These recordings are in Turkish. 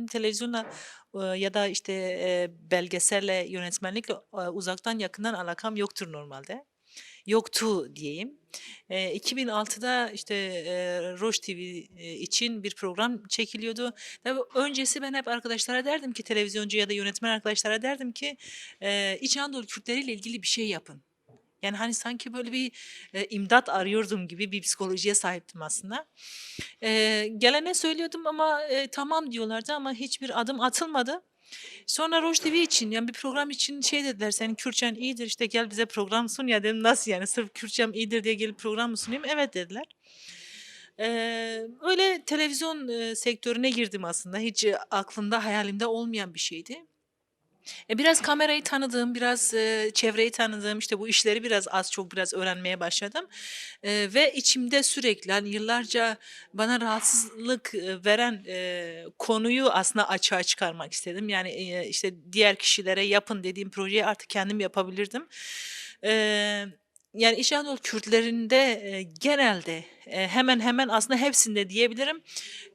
benim televizyonla ya da işte belgeselle, yönetmenlikle uzaktan yakından alakam yoktur normalde. Yoktu diyeyim. E, 2006'da işte e, Roş TV için bir program çekiliyordu. Tabii öncesi ben hep arkadaşlara derdim ki televizyoncu ya da yönetmen arkadaşlara derdim ki e, İç Anadolu Kürtleri ilgili bir şey yapın. Yani hani sanki böyle bir e, imdat arıyordum gibi bir psikolojiye sahiptim aslında. E, gelene söylüyordum ama e, tamam diyorlardı ama hiçbir adım atılmadı. Sonra Roş TV için yani bir program için şey dediler senin Kürtçen iyidir işte gel bize program sun ya dedim nasıl yani sırf Kürtçem iyidir diye gelip program mı sunayım? Evet dediler. Eee, öyle televizyon, eee, sektörüne girdim aslında. Hiç, aklımda, hayalimde olmayan bir şeydi. E, biraz kamerayı tanıdım, biraz, eee, çevreyi tanıdım, işte bu işleri biraz az çok biraz öğrenmeye başladım. Eee, ve içimde sürekli, hani, yıllarca bana rahatsızlık, eee, veren, eee, konuyu aslında açığa çıkarmak istedim. Yani, eee, işte diğer kişilere yapın dediğim projeyi artık kendim yapabilirdim. Eee, yani İç Anadolu Kürtlerinde, eee, genelde, eee, hemen hemen aslında hepsinde diyebilirim,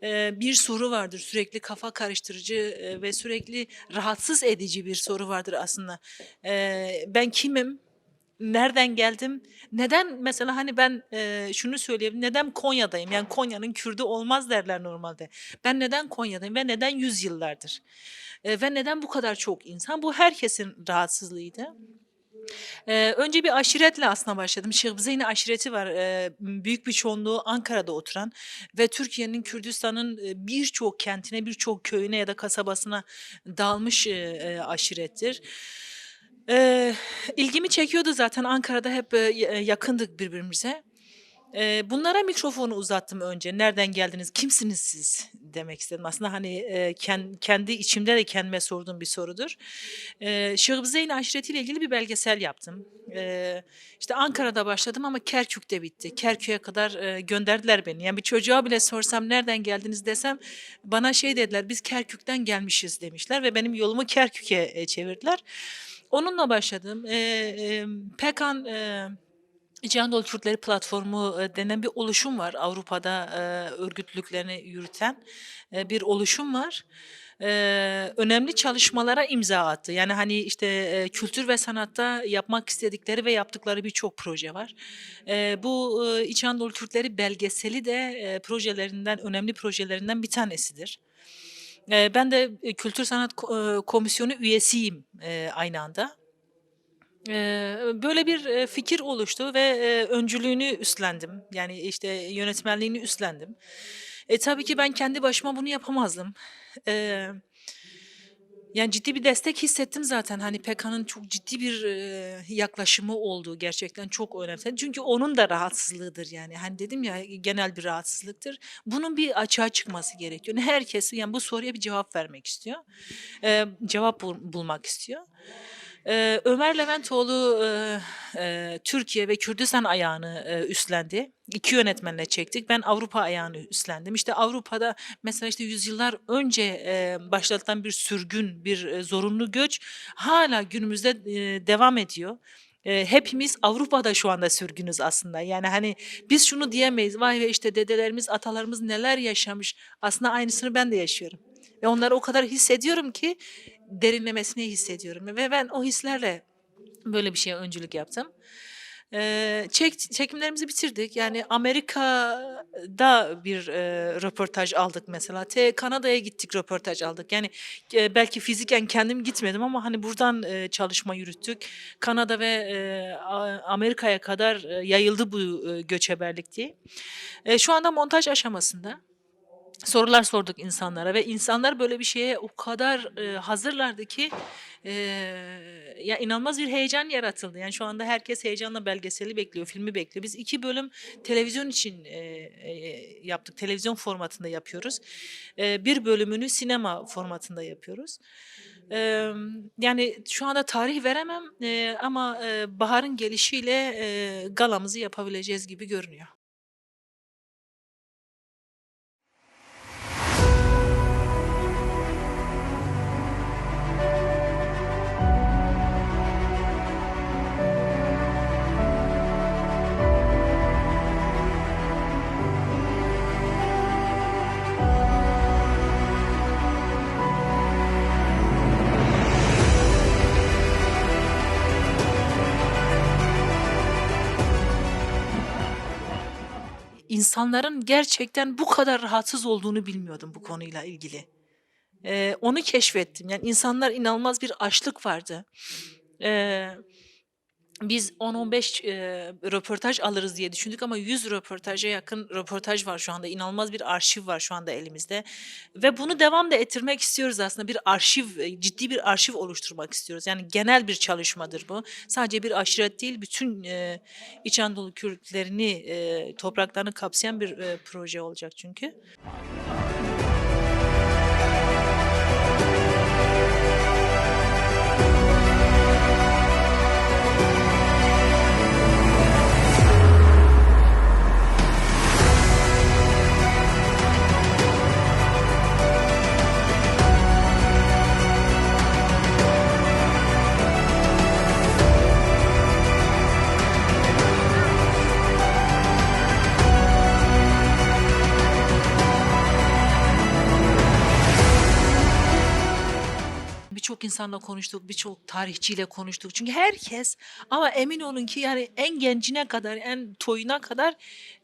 eee, bir soru vardır. Sürekli kafa karıştırıcı, eee, ve sürekli rahatsız edici bir soru vardır aslında. Eee, ben kimim? Nereden geldim? Neden mesela, hani, ben, eee, şunu söyleyebilirim, neden Konya'dayım? Yani Konya'nın Kürdü olmaz derler normalde. Ben neden Konya'dayım ve neden yüzyıllardır? Eee, ve neden bu kadar çok insan? Bu herkesin rahatsızlığıydı. Eee, önce bir aşiretle aslında başladım. Şehbzeyni aşireti var. Eee, büyük bir çoğunluğu Ankara'da oturan ve Türkiye'nin Kürdistan'ın, birçok kentine, birçok köyüne ya da kasabasına dağılmış, eee, eee, aşirettir. Eee, ilgimi çekiyordu zaten Ankara'da hep, ya yakındık birbirimize. Eee, bunlara mikrofonu uzattım önce. "Nereden geldiniz, kimsiniz siz?" demek istedim. Aslında, hani, eee, ken kendi içimde de kendime sorduğum bir sorudur. Eee, Şehbzeyni aşiretiyle ilgili bir belgesel yaptım. Eee, işte Ankara'da başladım ama Kerkük'te bitti. Kerkük'e kadar, eee, gönderdiler beni. Yani bir çocuğa bile sorsam, "Nereden geldiniz?" desem bana şey dediler, "Biz Kerkük'ten gelmişiz." demişler ve benim yolumu Kerkük'e, eee, çevirdiler. Onunla başladım. Eee, emm, PKAN, eee, İç Anadolu Kürtleri Platformu, eee, denen bir oluşum var. Avrupa'da, eee, örgütlülüklerini yürüten, eee, bir oluşum var. Önemli çalışmalara imza attı. Yani, hani, işte, kültür ve sanatta yapmak istedikleri ve yaptıkları birçok proje var. Bu, İç Anadolu Kürtleri belgeseli de, projelerinden, önemli projelerinden bir tanesidir. Ben de, Kültür Sanat Komisyonu üyesiyim, aynı anda. Böyle bir, fikir oluştu ve, öncülüğünü üstlendim. Yani, işte, yönetmenliğini üstlendim. E, tabii ki ben kendi başıma bunu yapamazdım. Eee, yani, ciddi bir destek hissettim zaten. Hani, PKK'nın çok ciddi bir, yaklaşımı oldu. Gerçekten çok önemsedim. Çünkü onun da rahatsızlığıdır yani. Hani, dedim ya, genel bir rahatsızlıktır. Bunun bir açığa çıkması gerekiyor. Herkes, yani, bu soruya bir cevap vermek istiyor. Eee, cevap bul bulmak istiyor. Eee, Ömer Leventoğlu, eee, eee, Türkiye ve Kürdistan ayağını, eee, üstlendi. 2 yönetmenle çektik. Ben Avrupa ayağını üstlendim. İşte, Avrupa'da mesela, işte, yüzyıllar önce, eee, başlatılan bir sürgün, bir, eee, zorunlu göç hâlâ günümüzde, eee, devam ediyor. Hepimiz Avrupa'da şu anda sürgünüz aslında. Yani, hani, biz şunu diyemeyiz, "Vay be, işte, dedelerimiz, atalarımız neler yaşamış." Aslında aynısını ben de yaşıyorum ve onları o kadar hissediyorum ki derinlemesine hissediyorum ve ben o hislerle böyle bir şeye öncülük yaptım. Eee, çek çekimlerimizi bitirdik. Yani, Amerika'da bir, eee, röportaj aldık mesela. Te Kanada'ya gittik, röportaj aldık. Yani, eee, belki fiziken kendim gitmedim ama, hani, buradan, eee, çalışma yürüttük. Kanada ve, A Amerika'ya kadar, eee, yayıldı bu, eee, göçebelik diye. Eee, şu anda montaj aşamasında. Sorular sorduk insanlara ve insanlar böyle bir şeye o kadar, eee, hazırlardı ki, eee, ya, inanılmaz bir heyecan yaratıldı. Yani, şu anda herkes heyecanla belgeseli bekliyor, filmi bekliyor. Biz 2 bölüm televizyon için, eee, eee, yaptık. Televizyon formatında yapıyoruz. Eee, 1 bölümünü sinema formatında yapıyoruz. Emm, yani, şu anda tarih veremem, eee, ama, eee, baharın gelişiyle, eee, galamızı yapabileceğiz gibi görünüyor. İnsanların gerçekten bu kadar rahatsız olduğunu bilmiyordum bu konuyla ilgili. Eee, onu keşfettim. Yani insanlar inanılmaz bir açlık vardı. Eee, biz 10-15 eee, röportaj alırız diye düşündük ama 100 röportaja yakın röportaj var şu anda. İnanılmaz bir arşiv var şu anda elimizde ve bunu devam da ettirmek istiyoruz aslında. Bir arşiv, ciddi bir arşiv oluşturmak istiyoruz. Yani genel bir çalışmadır bu. Sadece bir aşiret değil, bütün, eee, İç Anadolu Kürtlerini, eee, topraklarını kapsayan bir, eee, proje olacak çünkü. Birçok insanla konuştuk, birçok tarihçiyle konuştuk. Çünkü herkes ama emin olun ki yani en gencine kadar, en toyuna kadar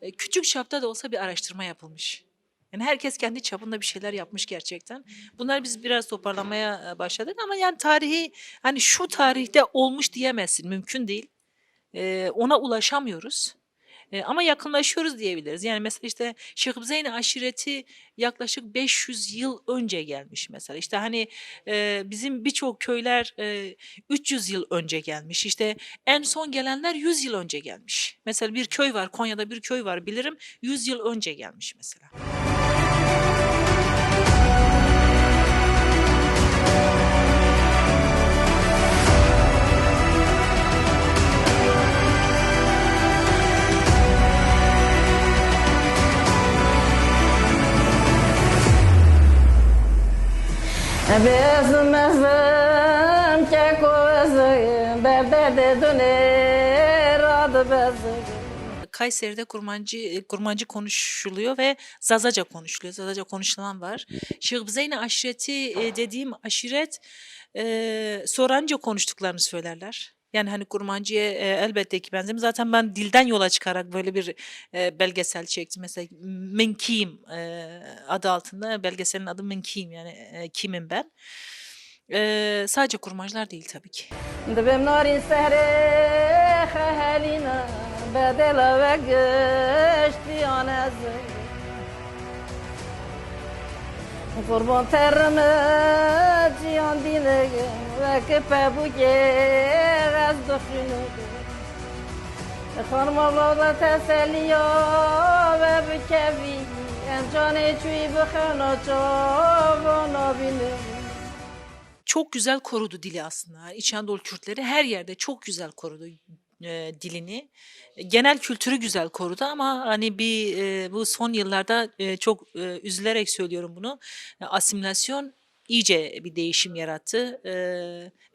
e, küçük çapta da olsa bir araştırma yapılmış. Yani herkes kendi çapında bir şeyler yapmış gerçekten. Bunlar biz biraz toparlamaya e, başladık ama yani tarihi hani şu tarihte olmuş diyemezsin, mümkün değil. E, ona ulaşamıyoruz. E, ama yakınlaşıyoruz diyebiliriz. Yani mesela işte Şeyh Zeyni aşireti yaklaşık 500 yıl önce gelmiş mesela. İşte hani e, bizim birçok köyler e, 300 yıl önce gelmiş. İşte en son gelenler 100 yıl önce gelmiş. Mesela bir köy var, Konya'da bir köy var bilirim 100 yıl önce gelmiş mesela. Bezim bezim keko bezim Berde döner adı bezim Kayseri'de kurmancı e, kurmancı konuşuluyor ve Zazaca konuşuluyor. Zazaca konuşulan var. Şeyh Zeyni aşireti e, dediğim aşiret e, Soranca konuştuklarını söylerler. Yani hani kurmancıya e, elbette ki benzemiyor. Zaten ben dilden yola çıkarak böyle bir e, belgesel çektim. Mesela Menkiyim e, adı altında belgeselin adı Menkiyim yani e, kimim ben. E, sadece kurmancılar değil tabii ki. Geçti anezim Bu gez dufinegim Xanım avlada teselliya ve bükevi En canı çuy bıxına çavana binim çok güzel korudu dili aslında. İç Anadolu Kürtleri her yerde çok güzel korudu e, dilini. Genel kültürü güzel korudu ama hani bir e, bu son yıllarda e, çok e, üzülerek söylüyorum bunu. asimilasyon iyice bir değişim yarattı e,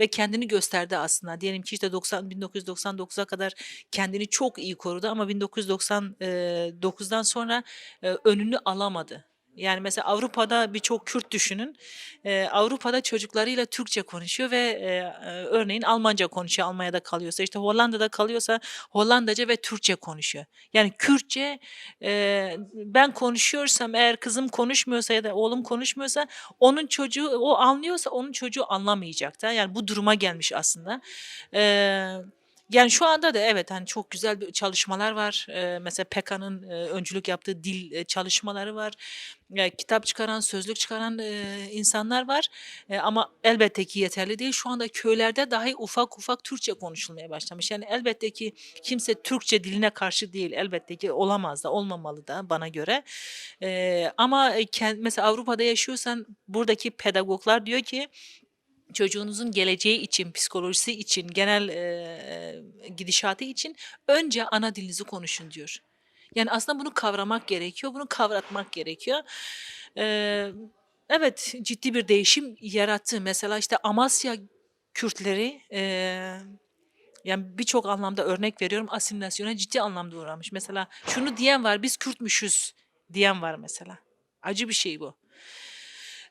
ve kendini gösterdi aslında. Diyelim ki işte 90 1999'a kadar kendini çok iyi korudu ama 1999'dan sonra e, önünü alamadı. Yani mesela Avrupa'da birçok Kürt düşünün. Ee, Avrupa'da çocuklarıyla Türkçe konuşuyor ve e, e, örneğin Almanca konuşuyor. Almanya'da kalıyorsa işte Hollanda'da kalıyorsa Hollandaca ve Türkçe konuşuyor. Yani Kürtçe e, ben konuşuyorsam eğer kızım konuşmuyorsa ya da oğlum konuşmuyorsa onun çocuğu o anlıyorsa onun çocuğu anlamayacak da. Yani bu duruma gelmiş aslında. Eee yani şu anda da evet hani çok güzel bir çalışmalar var. Eee, mesela PEKA'nın eee, öncülük yaptığı dil eee, çalışmaları var. Eee, kitap çıkaran, sözlük çıkaran eee, insanlar var. Eee, ama elbette ki yeterli değil. Şu anda köylerde dahi ufak ufak Türkçe konuşulmaya başlamış. Yani elbette ki kimse Türkçe diline karşı değil. Elbette ki olamaz da, olmamalı da bana göre. Eee, ama e, ken- mesela Avrupa'da yaşıyorsan buradaki pedagoglar diyor ki çocuğunuzun geleceği için, psikolojisi için, genel eee, gidişatı için önce ana dilinizi konuşun diyor. Yani aslında bunu kavramak gerekiyor, bunu kavratmak gerekiyor. Eee, evet, ciddi bir değişim yarattı. Mesela işte Amasya Kürtleri, eee, yani birçok anlamda örnek veriyorum, asimilasyona ciddi anlamda uğramış. Mesela şunu diyen var, biz Kürtmüşüz diyen var mesela. Acı bir şey bu.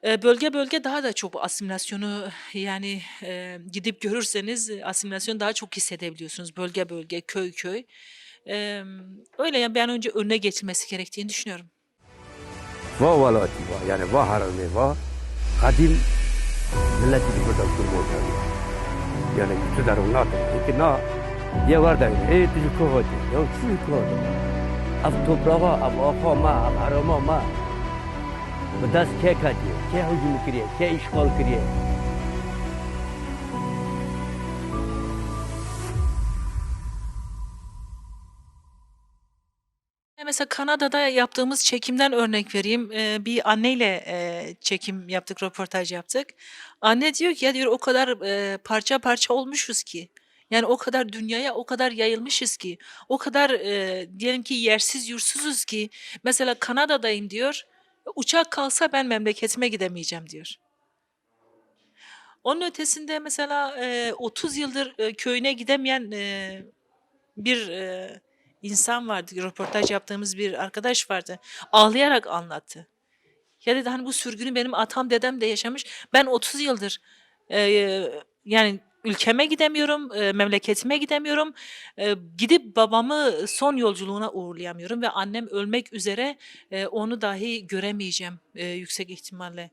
Bölge bölge daha da çok asimilasyonu yani, eee, gidip görürseniz, asimilasyonu daha çok hissedebiliyorsunuz bölge bölge, köy köy. Emm, öyle yani bir önce önüne geçilmesi gerektiğini düşünüyorum. va viloyati va ya'ni va harami va qadim millatiga birdan turmoqda ya'ni juda unata ki na ye varda e tuju kohoti yo shu kohoti ab toprağa ab afama ab harama ma بس ke kati ke hücum kiriye ke işgal kiriye E, Mesela Kanada'da yaptığımız çekimden örnek vereyim. Eee, bir anneyle eee, çekim yaptık, röportaj yaptık. Anne diyor ki ya diyor o kadar eee, parça parça olmuşuz ki. Yani o kadar dünyaya o kadar yayılmışız ki. O kadar eee, diyelim ki yersiz yursuzuz ki. Mesela Kanada'dayım diyor. Uçak kalsa ben memleketime gidemeyeceğim diyor. Onun ötesinde mesela eee 30 yıldır eee, köyüne gidemeyen eee, bir eee, insan vardı. Röportaj yaptığımız bir arkadaş vardı. Ağlayarak anlattı. Ya dedi hani bu sürgünü benim atam dedem de yaşamış. Ben 30 yıldır eee, yani ülkeme gidemiyorum, eee, memleketime gidemiyorum. Eee, gidip babamı son yolculuğuna uğurlayamıyorum ve annem ölmek üzere eee, onu dahi göremeyeceğim eee, yüksek ihtimalle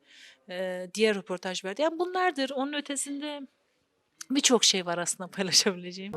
eee, diye röportaj verdi. Yani bunlardır. Onun ötesinde birçok şey var aslında paylaşabileceğim.